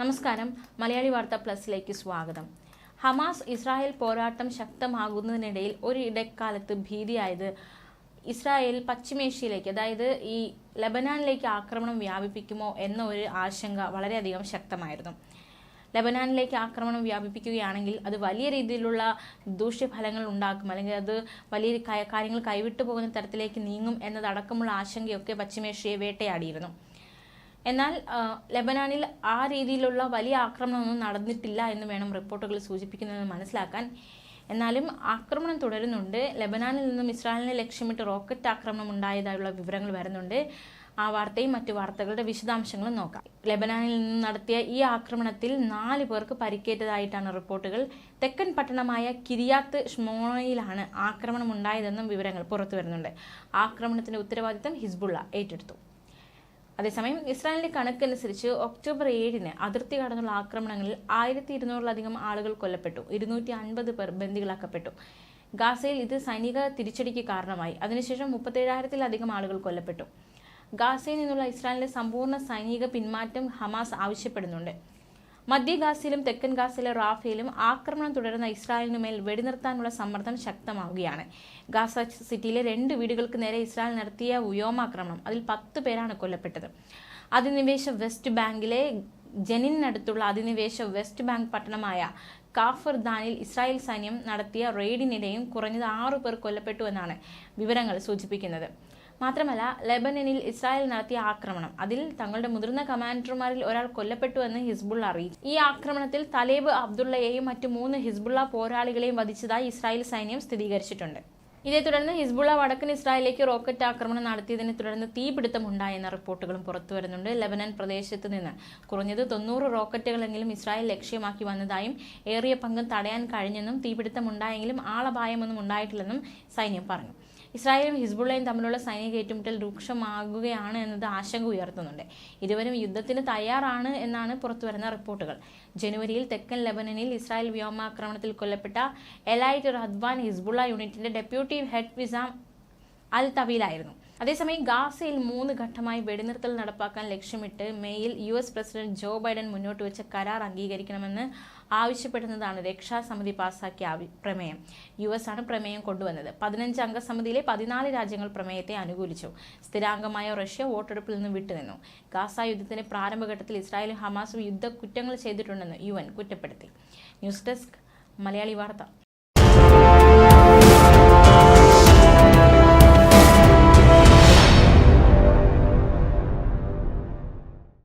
നമസ്കാരം. മലയാളി വാർത്ത പ്ലസിലേക്ക് സ്വാഗതം. ഹമാസ് ഇസ്രായേൽ പോരാട്ടം ശക്തമാകുന്നതിനിടയിൽ ഒരു ഇടക്കാലത്ത് ഭീതിയായത് ഇസ്രായേൽ പശ്ചിമേഷ്യയിലേക്ക് അതായത് ഈ ലബനാനിലേക്ക് ആക്രമണം വ്യാപിപ്പിക്കുമോ എന്ന ഒരു ആശങ്ക വളരെയധികം ശക്തമായിരുന്നു. ലബനാനിലേക്ക് ആക്രമണം വ്യാപിപ്പിക്കുകയാണെങ്കിൽ അത് വലിയ രീതിയിലുള്ള ദൂഷ്യഫലങ്ങൾ ഉണ്ടാക്കും അല്ലെങ്കിൽ അത് വലിയ കാര്യങ്ങൾ കൈവിട്ടു പോകുന്ന തരത്തിലേക്ക് നീങ്ങും എന്നതടക്കമുള്ള ആശങ്കയൊക്കെ പശ്ചിമേഷ്യയെ വേട്ടയാടിയിരുന്നു. എന്നാൽ ലെബനാനിൽ ആ രീതിയിലുള്ള വലിയ ആക്രമണമൊന്നും നടന്നിട്ടില്ല എന്ന് വേണം റിപ്പോർട്ടുകൾ സൂചിപ്പിക്കുന്നതെന്ന് മനസ്സിലാക്കാൻ. എന്നാലും ആക്രമണം തുടരുന്നുണ്ട്. ലെബനാനിൽ നിന്നും ഇസ്രായേലിനെ ലക്ഷ്യമിട്ട് റോക്കറ്റ് ആക്രമണം ഉണ്ടായതായുള്ള വിവരങ്ങൾ വരുന്നുണ്ട്. ആ വാർത്തയും മറ്റു വാർത്തകളുടെ വിശദാംശങ്ങളും നോക്കാം. ലെബനാനിൽ നിന്ന് നടത്തിയ ഈ ആക്രമണത്തിൽ നാല് പേർക്ക് പരിക്കേറ്റതായിട്ടാണ് റിപ്പോർട്ടുകൾ. തെക്കൻ പട്ടണമായ കിരിയാത്ത് ഷ്മോണയിലാണ് ആക്രമണം ഉണ്ടായതെന്നും വിവരങ്ങൾ പുറത്തു വരുന്നുണ്ട് ആക്രമണത്തിന്റെ ഉത്തരവാദിത്തം ഹിസ്ബുള്ള ഏറ്റെടുത്തു. അതേസമയം ഇസ്രായേലിന്റെ കണക്കനുസരിച്ച് ഒക്ടോബർ ഏഴിന് അതിർത്തി കടന്നുള്ള ആക്രമണങ്ങളിൽ ആയിരത്തി ഇരുന്നൂറിലധികം ആളുകൾ കൊല്ലപ്പെട്ടു. ഇരുന്നൂറ്റി അൻപത് പേർ ബന്ദികളാക്കപ്പെട്ടു. ഗാസയിൽ ഇത് സൈനിക തിരിച്ചടിക്ക് കാരണമായി. അതിനുശേഷം മുപ്പത്തേഴായിരത്തിലധികം ആളുകൾ കൊല്ലപ്പെട്ടു. ഗാസയിൽ നിന്നുള്ള ഇസ്രായേലിന്റെ സമ്പൂർണ സൈനിക പിന്മാറ്റം ഹമാസ് ആവശ്യപ്പെടുന്നുണ്ട്. മധ്യ ഗാസയിലും തെക്കൻ ഗാസയിലെ റാഫയിലും ആക്രമണം തുടരുന്ന ഇസ്രായേലിനു മേൽ വെടിനിർത്താനുള്ള സമ്മർദ്ദം ശക്തമാവുകയാണ്. ഗാസ സിറ്റിയിലെ രണ്ട് വീടുകൾക്ക് നേരെ ഇസ്രായേൽ നടത്തിയ വ്യോമാക്രമണം അതിൽ പത്ത് പേരാണ് കൊല്ലപ്പെട്ടത്. അധിനിവേശ വെസ്റ്റ് ബാങ്കിലെ ജനിനടുത്തുള്ള അധിനിവേശ വെസ്റ്റ് ബാങ്ക് പട്ടണമായ കാഫർ ദാനിൽ ഇസ്രായേൽ സൈന്യം നടത്തിയ റെയ്ഡിനിടെയും കുറഞ്ഞത് ആറു പേർ കൊല്ലപ്പെട്ടു എന്നാണ് വിവരങ്ങൾ സൂചിപ്പിക്കുന്നത്. മാത്രമല്ല ലെബനനിൽ ഇസ്രായേൽ നടത്തിയ ആക്രമണം. അതിൽ തങ്ങളുടെ മുതിർന്ന കമാൻഡർമാരിൽ ഒരാൾ കൊല്ലപ്പെട്ടു എന്ന് ഹിസ്ബുള്ള അറിയിച്ചു. ഈ ആക്രമണത്തിൽ തലേബ് അബ്ദുള്ളയെയും മറ്റു മൂന്ന് ഹിസ്ബുള്ള പോരാളികളെയും വധിച്ചതായി ഇസ്രായേൽ സൈന്യം സ്ഥിരീകരിച്ചിട്ടുണ്ട്. ഇതേ തുടർന്ന് ഹിസ്ബുള്ള വടക്കൻ ഇസ്രായേലിലേക്ക് റോക്കറ്റ് ആക്രമണം നടത്തിയതിനെ തുടർന്ന് തീപിടുത്തമുണ്ടായെന്ന റിപ്പോർട്ടുകളും പുറത്തു വരുന്നുണ്ട്. ലെബനൻ പ്രദേശത്ത് നിന്ന് കുറഞ്ഞത് തൊണ്ണൂറ് റോക്കറ്റുകളെങ്കിലും ഇസ്രായേൽ ലക്ഷ്യമാക്കി വന്നതായും ഏറിയ പങ്കും തടയാൻ കഴിഞ്ഞെന്നും തീപിടുത്തമുണ്ടായെങ്കിലും ആളപായമൊന്നും ഉണ്ടായിട്ടില്ലെന്നും സൈന്യം പറഞ്ഞു. ഇസ്രായേലും ഹിസ്ബുള്ളയും തമ്മിലുള്ള സൈനിക ഏറ്റുമുട്ടൽ രൂക്ഷമാകുകയാണ് എന്നത് ആശങ്ക ഉയർത്തുന്നുണ്ട്. ഇരുവരും യുദ്ധത്തിന് തയ്യാറാണ് എന്നാണ് പുറത്തുവരുന്ന റിപ്പോർട്ടുകൾ. ജനുവരിയിൽ തെക്കൻ ലെബനനിൽ ഇസ്രായേൽ വ്യോമാക്രമണത്തിൽ കൊല്ലപ്പെട്ട എലൈറ്റ് റദ്വാൻ ഹിസ്ബുള്ള യൂണിറ്റിന്റെ ഡെപ്യൂട്ടി ഹെഡ് വിസാം അൽ തവീലായിരുന്നു അതേസമയം ഗാസയിൽ മൂന്ന് ഘട്ടമായി വെടിനിർത്തൽ നടപ്പാക്കാൻ ലക്ഷ്യമിട്ട് മേയിൽ U S president Joe Biden മുന്നോട്ട് വെച്ച കരാർ അംഗീകരിക്കണമെന്ന് ആവശ്യപ്പെടുന്നതാണ് രക്ഷാസമിതി പാസാക്കിയ പ്രമേയം. യു എസ് ആണ് പ്രമേയം കൊണ്ടുവന്നത്. പതിനഞ്ച് അംഗ സമിതിയിലെ പതിനാല് രാജ്യങ്ങൾ പ്രമേയത്തെ അനുകൂലിച്ചു. സ്ഥിരാംഗമായ റഷ്യ വോട്ടെടുപ്പിൽ നിന്ന് വിട്ടുനിന്നു. ഗാസ യുദ്ധത്തിന്റെ പ്രാരംഭഘട്ടത്തിൽ ഇസ്രായേലും ഹമാസും യുദ്ധ കുറ്റങ്ങൾ ചെയ്തിട്ടുണ്ടെന്ന് യു എൻ കുറ്റപ്പെടുത്തി. ന്യൂസ് ഡെസ്ക് മലയാളി വാർത്ത.